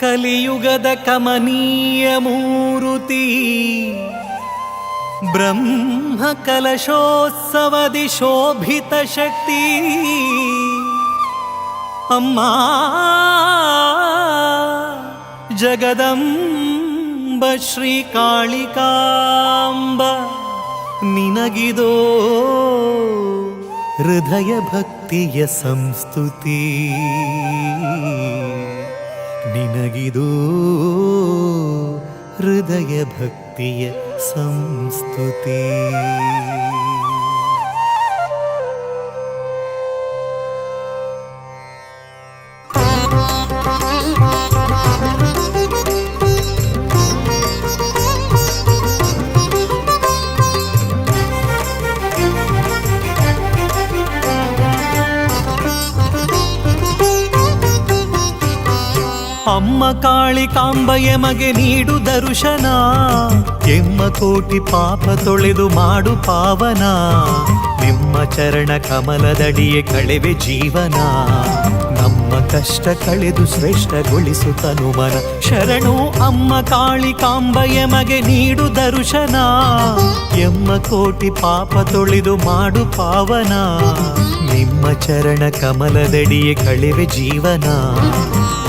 ಕಲಿಯುಗದ ಕಮನೀಯ ಮೂರುತಿ. ಬ್ರಹ್ಮ ಕಲಶೋತ್ಸವದಿ ಶೋಭಿತ ಶಕ್ತಿ. ಅಮ್ಮ, ಜಗದಂಬ ಶ್ರೀ ಕಾಳಿಕಾಂಬ ನಿನಗಿದೋ ಹೃದಯ ಭಕ್ತಿಯ ಸಂಸ್ತುತಿ. ನಿನಗಿದೋ ಹೃದಯ ಭಕ್ತಿಯ ಸಂಸ್ತುತಿ. ಕಾಂಬಯ ಮಗೆ ನೀಡು ದರುಶನ. ಎಮ್ಮ ಕೋಟಿ ಪಾಪ ತೊಳೆದು ಮಾಡು ಪಾವನ. ನಿಮ್ಮ ಚರಣ ಕಮಲದಡಿಯೇ ಕಳೆವೆ ಜೀವನ. ನಮ್ಮ ಕಷ್ಟ ಕಳೆದು ಶ್ರೇಷ್ಠಗೊಳಿಸು ತನುಮನ ಶರಣು ಅಮ್ಮ ಕಾಳಿ ಕಾಂಬ ಮಗೆ ನೀಡು ದರುಶನ. ಎಮ್ಮ ಕೋಟಿ ಪಾಪ ತೊಳೆದು ಮಾಡು ಪಾವನ. ನಿಮ್ಮ ಚರಣ ಕಮಲದಡಿಯೇ ಕಳೆವೆ ಜೀವನ.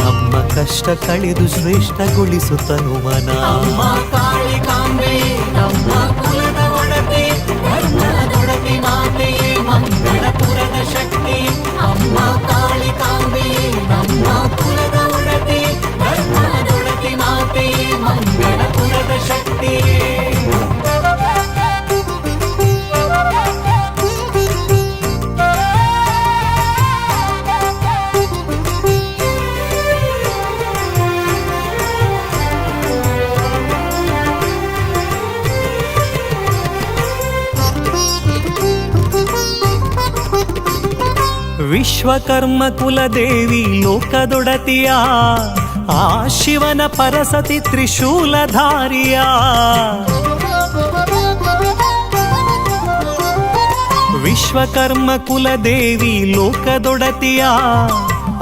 ನಮ್ಮ ಕಷ್ಟ ಕಳೆದು ಶ್ರೇಷ್ಠಗೊಳಿಸು ತನುಮನ ಅಮ್ಮ ಕಾಳಿಕಾಂಬೆ ನಮ್ಮ ಕುಲದ ಒಡತಿ ಧರ್ಮದೊಡತಿ ಮಾತೆಯೇ ಮಂಗಳಪುರದ ಶಕ್ತಿ ಅಮ್ಮ ಕಾಳಿಕಾಂಬೆ ನಮ್ಮ ಕುಲದ ಒಡತಿ ಧರ್ಮದೊಡತಿ ಮಾತೆಯೇ ಮಂಗಳಪುರದ ಶಕ್ತಿ ವಿಶ್ವಕರ್ಮ ಕುಲದೇವಿ ಲೋಕದೊಡತಿಯ ಆ ಶಿವನ ಪರಸತಿ ತ್ರಿಶೂಲಧಾರಿಯ ವಿಶ್ವಕರ್ಮ ಕುಲದೇವಿ ಲೋಕದೊಡತಿಯ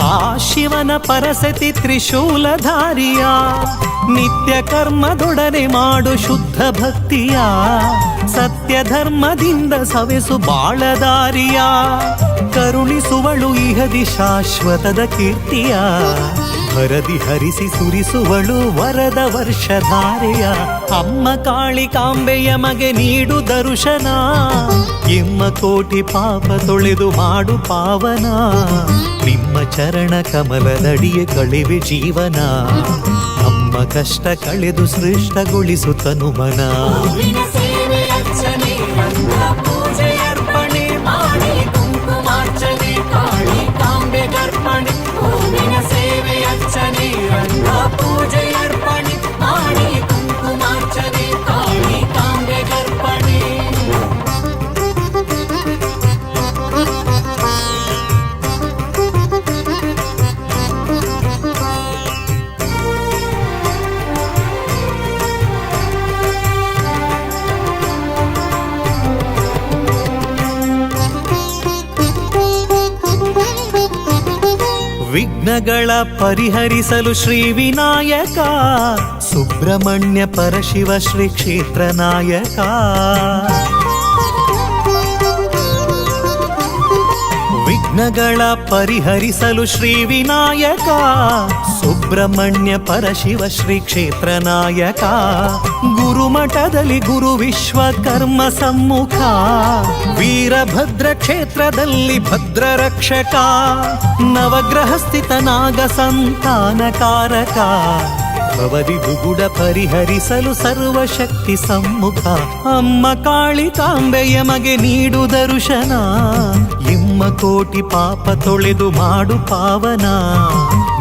ಆ ಶಿವನ ಪರಸತಿ ತ್ರಿಶೂಲಧಾರಿಯ ನಿತ್ಯ ಕರ್ಮದೊಡನೆ ಮಾಡು ಶುದ್ಧ ಭಕ್ತಿಯ ಸತ್ಯ ಧರ್ಮದಿಂದ ಸವೆಸು ಬಾಳದಾರಿಯ. ಕರುಣಿಸುವಳು ಇಹದಿ ಶಾಶ್ವತದ ಕೀರ್ತಿಯ. ಹರದಿ ಹರಿಸಿ ಸುರಿಸುವಳು ವರದ ವರ್ಷಧಾರೆಯ. ಅಮ್ಮ ಕಾಳಿ ಕಾಂಬೆಯ ಮಗೆ ನೀಡು ದರುಶನ ಎಮ್ಮ ಕೋಟಿ ಪಾಪ ತೊಳೆದು ಮಾಡು ಪಾವನ. ನಿಮ್ಮ ಚರಣ ಕಮಲದಡಿಯ ಕಳಿವೆ ಜೀವನ. ನಮ್ಮ ಕಷ್ಟ ಕಳೆದು ಶ್ರೇಷ್ಠಗೊಳಿಸುತ್ತನು ತನುಮನ. ರಂಗ ವಿಘ್ನಗಳ ಪರಿಹರಿಸಲು ಶ್ರೀ ವಿನಾಯಕ. ಸುಬ್ರಹ್ಮಣ್ಯ ಪರಶಿವ ಶ್ರೀ ಕ್ಷೇತ್ರ ನಾಯಕ. ವಿಘ್ನಗಳ ಪರಿಹರಿಸಲು ಶ್ರೀ ವಿನಾಯಕ. ಸುಬ್ರಹ್ಮಣ್ಯ ಪರಶಿವ ಶ್ರೀ ಕ್ಷೇತ್ರ ನಾಯಕ. ಗುರುಮಠದಲ್ಲಿ ಗುರು ವಿಶ್ವಕರ್ಮ ಸಮ್ಮುಖ. ವೀರಭದ್ರ ಕ್ಷೇತ್ರದಲ್ಲಿ ಭದ್ರ ರಕ್ಷಕ. ನವಗ್ರಹ ಸ್ಥಿತ ನಾಗ ಸಂತಾನಕಾರಕ. ಭವದಿ ದುಗುಡ ಪರಿಹರಿಸಲು ಸರ್ವಶಕ್ತಿ ಸಮ್ಮುಖ. ಅಮ್ಮ ಕಾಳಿ ತಾಂಬೆಯ ಮಗೆ ನೀಡು ದರುಶನ. ನಿಮ್ಮ ಕೋಟಿ ಪಾಪ ತೊಳೆದು ಮಾಡು ಪಾವನ.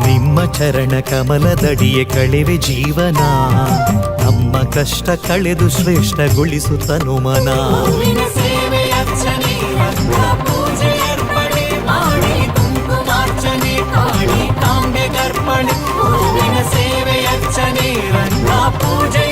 ನಿಮ್ಮ ಚರಣ ಕಮಲದಡಿಯೇ ಕಳೆವೆ ಜೀವನ. ನಮ್ಮ ಕಷ್ಟ ಕಳೆದು ಶ್ರೇಷ್ಠಗೊಳಿಸು ತನುಮನ ಮಾಡಿ ಗರ್ಪಣೆ పూజనే రంగా పూజ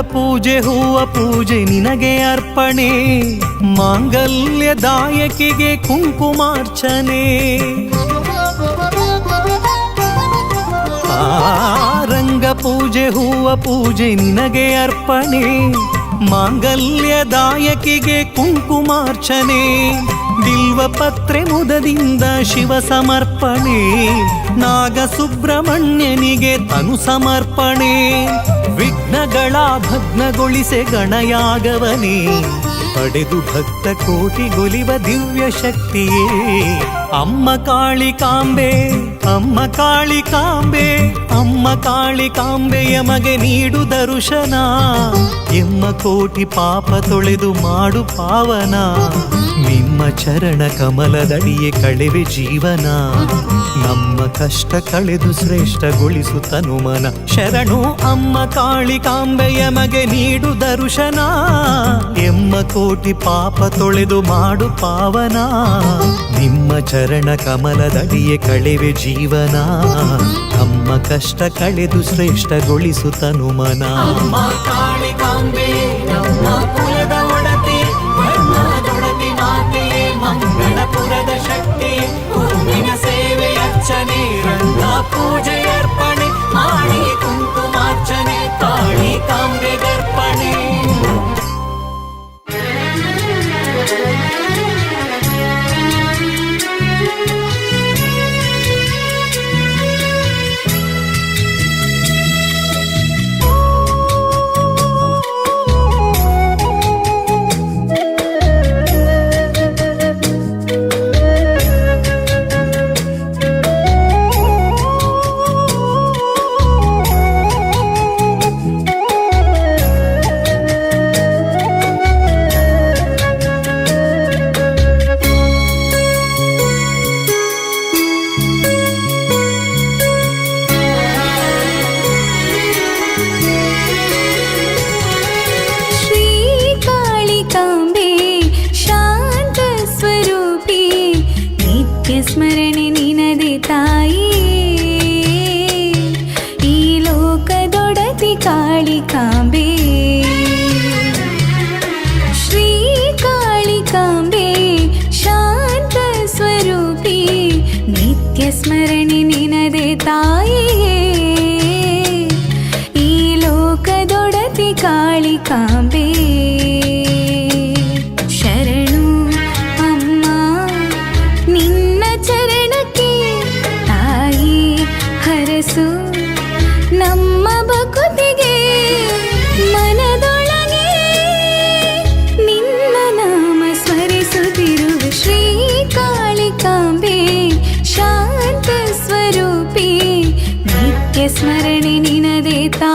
ಪೂಜೆ ಹೂವ ಪೂಜೆ ನಿನಗೆ ಅರ್ಪಣೆ ಮಾಂಗಲ್ಯದಾಯಕಿಗೆ ಕುಂಕುಮಾರ್ಚನೆ. ರಂಗ ಪೂಜೆ ಹೂವ ಪೂಜೆ ನಿನಗೆ ಅರ್ಪಣೆ ಮಾಂಗಲ್ಯದಾಯಕಿಗೆ ಕುಂಕುಮಾರ್ಚನೆ. ಬಿಲ್ವ ಪತ್ರೆ ಮುದದಿಂದ ಶಿವ ಸಮರ್ಪಣೆ ನಾಗ ಸುಬ್ರಹ್ಮಣ್ಯನಿಗೆ ತನು ಸಮರ್ಪಣೆ. ವಿಘ್ನಗಳ ಭಗ್ನಗೊಳಿಸೆ ಗಣಯಾಗವನೇ. ಪಡೆದು ಭಕ್ತ ಕೋಟಿಗೊಲಿವ ದಿವ್ಯ ಶಕ್ತಿಯೇ. ಅಮ್ಮ ಕಾಳಿಕಾಂಬೆ ಅಮ್ಮ ಕಾಳಿಕಾಂಬೆ ಅಮ್ಮ ಕಾಳಿಕಾಂಬೆಯ ಮಗೆ ನೀಡು ದರುಶನ. ಎಮ್ಮ ಕೋಟಿ ಪಾಪ ತೊಳೆದು ಮಾಡು ಪಾವನ. ನಿಮ್ಮ ಚರಣ ಕಮಲದಡಿಯೇ ಕಳೆವೆ ಜೀವನ. ನಮ್ಮ ಕಷ್ಟ ಕಳೆದು ಶ್ರೇಷ್ಠಗೊಳಿಸು ತನುಮನ ಶರಣು ಅಮ್ಮ ಕಾಳಿಕಾಂಬೆಯ ಮಗೆ ನೀಡು ದರುಶನ. ಎಮ್ಮ ಕೋಟಿ ಪಾಪ ತೊಳೆದು ಮಾಡು ಪಾವನ. ನಿಮ್ಮ ಚರಣ ಕಮಲದಡಿಯೇ ಕಳೆವೆ ಜೀವನ. ನಮ್ಮ ಕಷ್ಟ ಕಳೆದು ಶ್ರೇಷ್ಠಗೊಳಿಸು ತನುಮನ ಕಾಳಿಕಾಂಬೆ ಮಂಗಳಪುರದ ಶಕ್ತಿ ಹೂವಿನ ಸೇವೆ ಅರ್ಚನೆ ರಂಗ ಪೂಜೆ ಅರ್ಪಣೆ ಮಾಡಿ ಕುಂಕುಮಾರ್ಚನೆ ಕಾಳಿಕಾಂಬೆ ಗರ್ಪಣೆ ನಿನದೆ ತಾಯಿಯೇ ಈ ಲೋಕದೊಡತಿ ಸ್ಮರಣೆ ನಿನದೆ ತಾಯಿಯೇ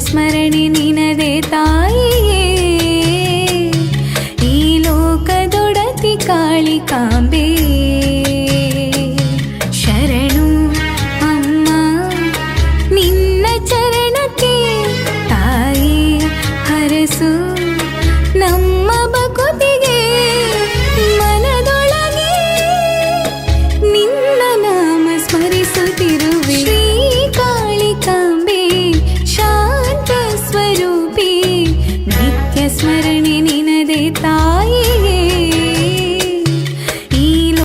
ಸ್ಮರಣೆ ನಿನದೆ ತಾಯಿಯೇ ಈ ಲೋಕದೊಡತಿ ಕಾಳಿಕಾಂಬೆ